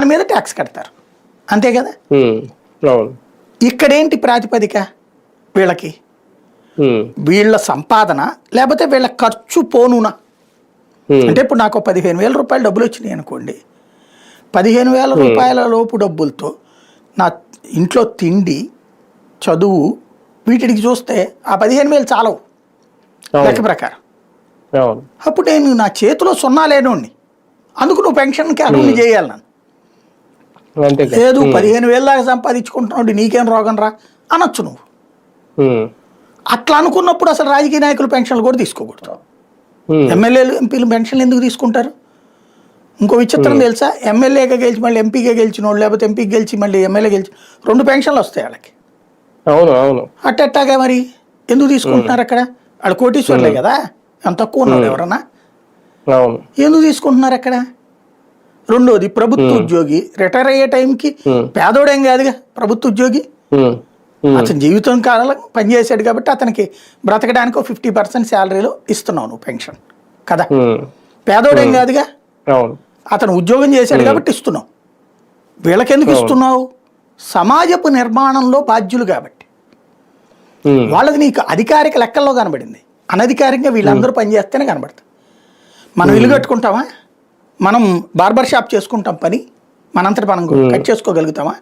దాని మీద ట్యాక్స్ కడతారు. అంతే కదా? ఇక్కడేంటి ప్రాతిపదిక? వీళ్ళకి? వీళ్ళ సంపాదన లేకపోతే వీళ్ళ ఖర్చు పోనునా. అంటే ఇప్పుడు నాకు పదిహేను వేల రూపాయలు డబ్బులు వచ్చినాయి అనుకోండి. పదిహేను వేల రూపాయల లోపు డబ్బులతో నా ఇంట్లో తిండి చదువు వీటికి చూస్తే ఆ పదిహేను వేలు చాలవు. లెక్క ప్రకారం. అప్పుడు నేను నా చేతిలో సున్నా లేనోడిని. అందుకు నువ్వు పెన్షన్కి అర్హుని చేయాలి నన్ను. లేదు పదిహేను వేల దాకా సంపాదించుకుంటున్నాడు నీకేం రోగం రా? అనొచ్చు నువ్వు. అట్లా అనుకున్నప్పుడు అసలు రాజకీయ నాయకులు పెన్షన్లు కూడా తీసుకోకూడదు. ఎమ్మెల్యేలు ఎంపీలు పెన్షన్లు ఎందుకు తీసుకుంటారు? ఇంకో విచిత్రం తెలుసా? ఎమ్మెల్యేగా గెలిచి మళ్ళీ ఎంపీగా గెలిచిన వాళ్ళు లేకపోతే ఎంపీకి గెలిచి మళ్ళీ ఎమ్మెల్యే గెలిచి రెండు పెన్షన్లు వస్తాయి వాళ్ళకి. అవును అవును. అట్టట్టాగా మరి? ఎందుకు తీసుకుంటున్నారు అక్కడ? వాళ్ళు కోటీశ్వర్లే కదా? ఎంత తక్కువ ఉన్నాడు ఎవరన్నా? ఎందుకు తీసుకుంటున్నారు అక్కడ? రెండోది ప్రభుత్వ ఉద్యోగి రిటైర్ అయ్యే టైంకి. పేదోడేం కాదుగా ప్రభుత్వ ఉద్యోగి. అతని జీవితం కాలం పనిచేసాడు కాబట్టి అతనికి బ్రతకడానికి ఒక ఫిఫ్టీ పర్సెంట్ శాలరీలో ఇస్తున్నావు నువ్వు పెన్షన్. కదా? పేదోడేం కాదుగా? అతను ఉద్యోగం చేశాడు కాబట్టి ఇస్తున్నావు. వీళ్ళకెందుకు ఇస్తున్నావు? సమాజపు నిర్మాణంలో బాధ్యులు కాబట్టి. వాళ్ళది నీకు అధికారిక లెక్కల్లో కనబడింది. అనధికారికంగా వీళ్ళందరూ పనిచేస్తేనే కనబడుతుంది మనం ఇల్లు కట్టుకుంటామా? మనం బార్బర్ షాప్ చేసుకుంటాం పని మనంతట మనం కట్ చేసుకోగలుగుతామా?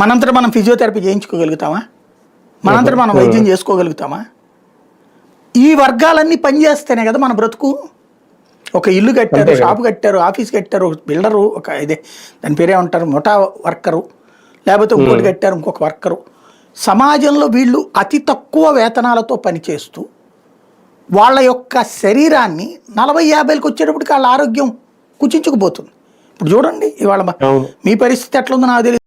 మనంతట మనం ఫిజియోథెరపీ చేయించుకోగలుగుతామా? మనంతట మనం వైద్యం చేసుకోగలుగుతామా? ఈ వర్గాలన్నీ పనిచేస్తేనే కదా మన బ్రతుకు. ఒక ఇల్లు కట్టారు. షాపు కట్టారు ఆఫీస్ కట్టారు ఒక బిల్డరు ఒక ఇదే దాని పేరే ఉంటారు ముఠా వర్కరు. లేకపోతే ఇంకోటి కట్టారు ఇంకొక వర్కరు. సమాజంలో వీళ్ళు అతి తక్కువ వేతనాలతో పనిచేస్తూ వాళ్ళ యొక్క శరీరాన్ని నలభై యాభైకి వచ్చేటప్పటికి వాళ్ళ ఆరోగ్యం కుచించుకుపోతుంది. ఇప్పుడు చూడండి ఇవాళ మీ పరిస్థితి ఎట్లుందో నాకు తెలియదు